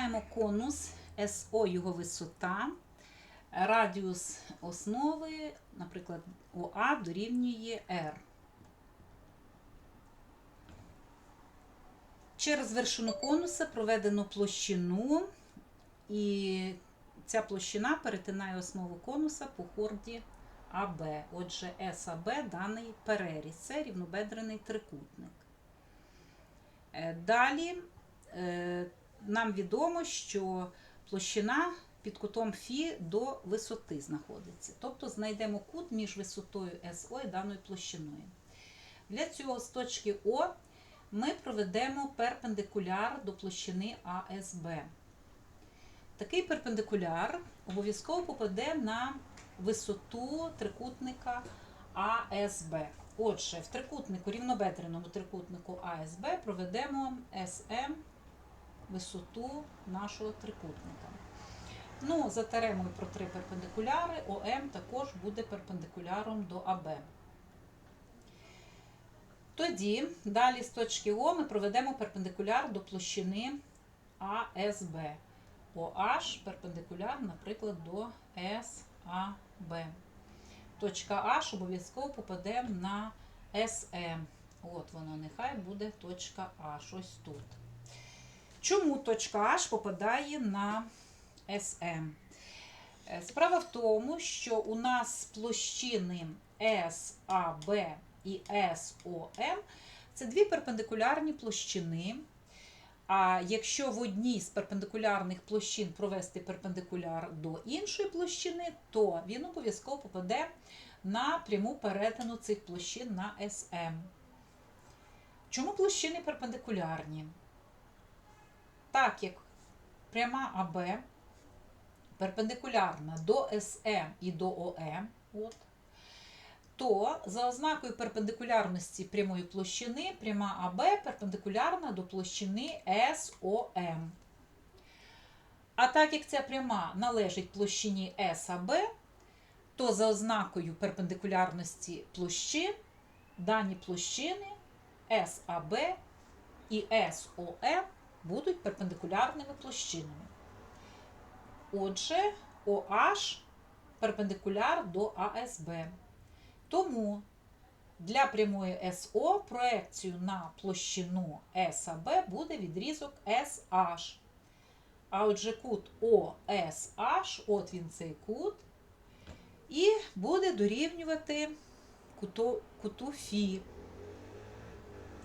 маємо конус СО його висота, радіус основи, наприклад, ОА дорівнює R. Через вершину конуса проведено площину, і ця площина перетинає основу конуса по хорді АБ. Отже, САБ даний переріз. Це рівнобедрений трикутник. Е, Далі е, нам відомо, що площина під кутом Фі до висоти знаходиться. Тобто знайдемо кут між висотою СО і даною площиною. Для цього з точки О ми проведемо перпендикуляр до площини АСБ. Такий перпендикуляр обов'язково попаде на висоту трикутника АСБ. Отже, в трикутнику, рівнобедреному трикутнику АСБ проведемо СМ висоту нашого трикутника. Ну, за теремою про три перпендикуляри, ОМ також буде перпендикуляром до АБ. Тоді, далі з точки О ми проведемо перпендикуляр до площини АСБ. OH перпендикуляр, наприклад, до SAB. Точка H обов'язково попаде на SM. От воно, нехай буде точка H, ось тут. Чому точка H попадає на SM? Е, Справа в тому, що у нас площини SAB і SOM це дві перпендикулярні площини. А якщо в одній з перпендикулярних площин провести перпендикуляр до іншої площини, то він обов'язково попаде на пряму перетину цих площин на СМ. Чому площини перпендикулярні? Так як пряма АБ перпендикулярна до СМ і до ОМ, от, то за ознакою перпендикулярності прямої площини пряма АБ перпендикулярна до площини СОМ. А так як ця пряма належить площині САБ, то за ознакою перпендикулярності площин дані площини САБ і СОМ будуть перпендикулярними площинами. Отже, OH перпендикуляр до АСБ. Тому для прямої СО проекцію на площину САБ буде відрізок SH. А отже, кут OSH, от він цей кут, і буде дорівнювати куту, куту Фі.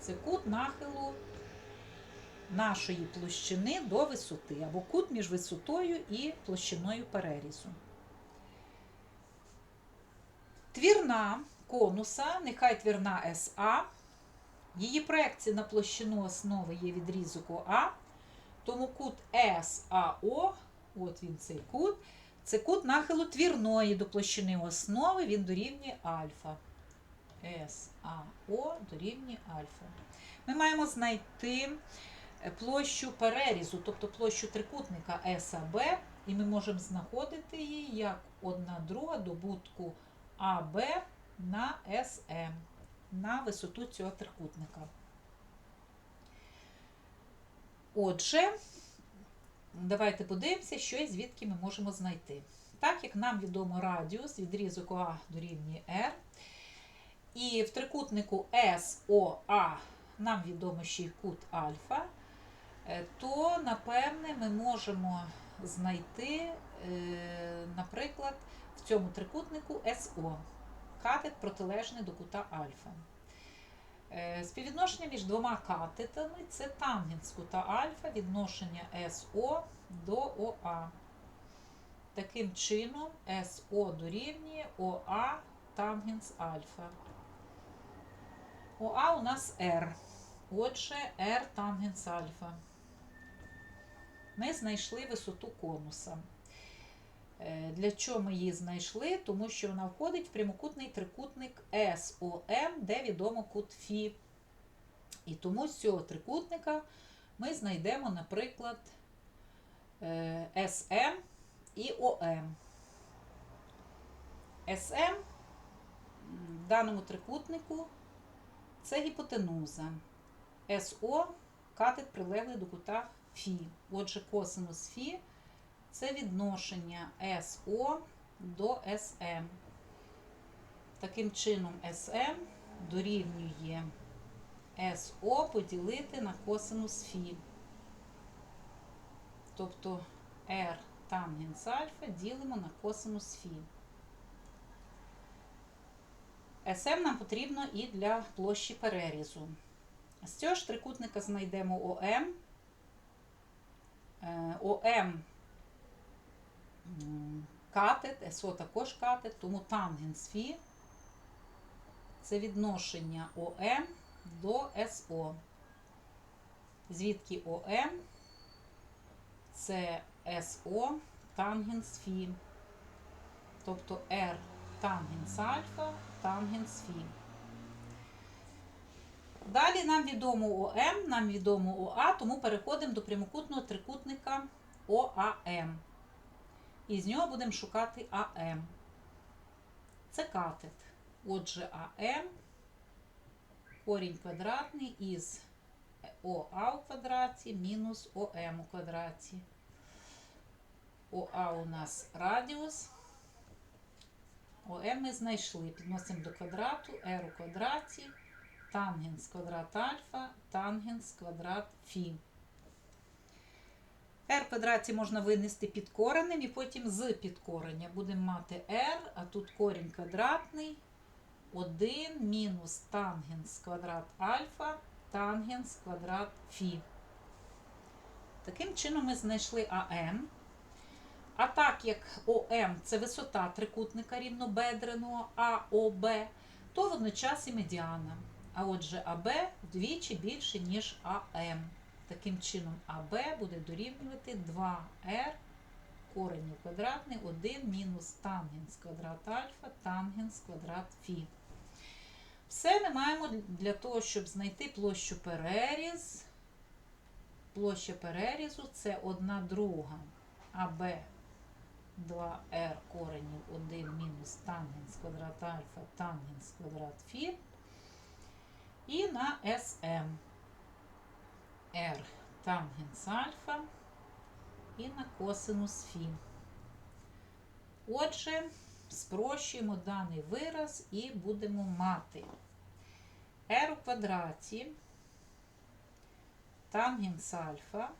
Це кут нахилу нашої площини до висоти, або кут між висотою і площиною перерізу. Твірна конуса, нехай твірна СА. Її проекція на площину основи є відрізок ОА. Тому кут САО, от він цей кут, це кут нахилу твірної до площини основи, він дорівнює альфа. САО дорівнює альфа. Ми маємо знайти площу перерізу, тобто площу трикутника САБ, і ми можемо знаходити її як одна друга добутку АБ на СМ на висоту цього трикутника. Отже, давайте подивимося, що і звідки ми можемо знайти. Так як нам відомо радіус відрізок ОА дорівнює R, і в трикутнику СОА нам відомо ще й кут альфа, е, то, напевне, ми можемо знайти, е, наприклад, в цьому трикутнику СО, катет протилежний до кута альфа. Е, Співвідношення між двома катетами це тангенс кута альфа, відношення СО до ОА. Таким чином, СО дорівнює ОА тангенс альфа. ОА у нас R. Отже, R тангенс альфа. Ми знайшли висоту конуса. Е, Для чого ми її знайшли? Тому що вона входить в прямокутний трикутник СОМ, де відомо кут Фі. І тому з цього трикутника ми знайдемо, наприклад, е, СМ і ОМ. СМ в даному трикутнику це гіпотенуза. СО катет прилеглий до кута Фі. Отже, косинус Фі це відношення СО до СМ. Таким чином, СМ дорівнює СО поділити на косинус Фі. Тобто R тангенс альфа ділимо на косинус Фі. СМ нам потрібно і для площі перерізу. З цього ж трикутника знайдемо ОМ. Е, ОМ катет, СО також катет, тому тангенс Фі це відношення ОМ до СО. Звідки ОМ це СО тангенс Фі. Тобто R тангенс альфа, тангенс Фі. Далі нам відомо ОМ, нам відомо ОА, тому переходимо до прямокутного трикутника ОАМ. І з нього будемо шукати АМ. Це катет. Отже, АМ корінь квадратний із ОА у квадраті мінус ОМ у квадраті. ОА у нас радіус. ОМ ми знайшли. Підносимо до квадрату, R у квадраті, тангенс квадрат альфа, тангенс квадрат фі. R квадраті можна винести під коренем і потім з підкорення. Будемо мати R, а тут корінь квадратний. 1 мінус тангенс квадрат альфа, тангенс квадрат фі. Таким чином ми знайшли АМ. А так як ОМ це висота трикутника рівнобедреного АОБ, то водночас і медіана. А отже, АБ вдвічі більше, ніж АМ. Таким чином, АБ буде дорівнювати 2R корень квадратний 1 мінус тангенс квадрат альфа, тангенс квадрат фі. Все ми маємо для того, щоб знайти площу переріз. Площа перерізу це 1 друга АБ 2r коренів 1 мінус тангенс квадрат альфа, тангенс квадрат фі. І на SM r тангенс альфа і на косинус фі. Отже, спрощуємо даний вираз і будемо мати r у квадраті тангенс альфа,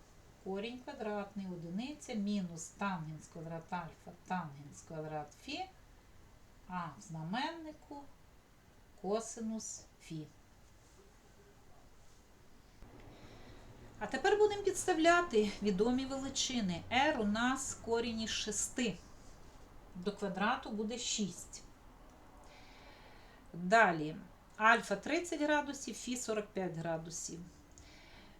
корінь квадратний, одиниця, мінус тангенс квадрат альфа, тангенс квадрат фі, а в знаменнику косинус фі. А тепер будемо підставляти відомі величини. r у нас корінь із 6. До квадрату буде 6. Далі альфа 30 градусів, фі 45 градусів.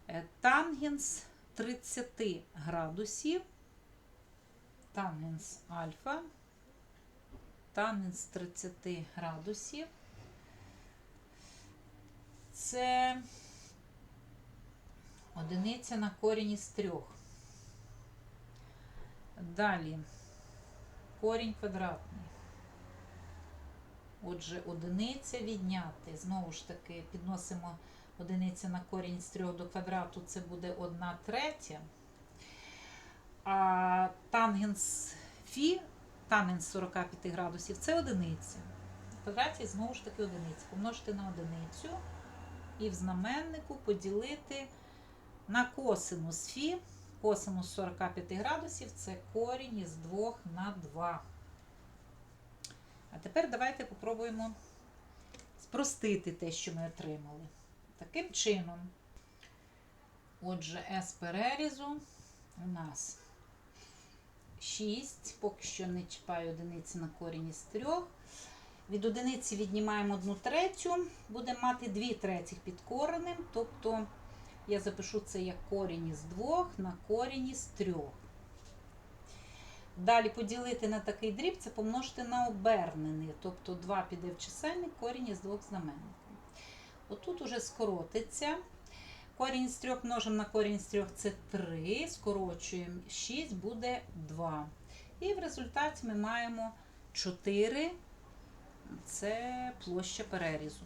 Е, Тангенс 30 градусів. Тангенс альфа. Тангенс 30 градусів. Це одиниця на корінь із трьох. Далі корінь квадратний. Отже, одиниця відняти. Знову ж таки, підносимо одиниця на корінь з 3 до квадрату, це буде 1 третя. А тангенс фі, тангенс 45 градусів, це одиниця. В квадраті знову ж таки одиниця. Помножити на одиницю і в знаменнику поділити на косинус фі. Косинус 45 градусів це корінь із 2 на 2. А тепер давайте попробуємо спростити те, що ми отримали. Таким чином, отже, S перерізу у нас 6, поки що не чіпаю одиниці на корінь із 3. Від одиниці віднімаємо 1 третю, будемо мати 2 третіх під коренем, тобто я запишу це як корінь із 2 на корінь із 3. Далі поділити на такий дріб це помножити на обернений, тобто 2 піде в чисельник, корінь із 2 знаменників. Отут уже скоротиться. Корінь з 3 множимо на корінь з 3 це 3, скорочуємо 6 буде 2. І в результаті ми маємо 4, це площа перерізу.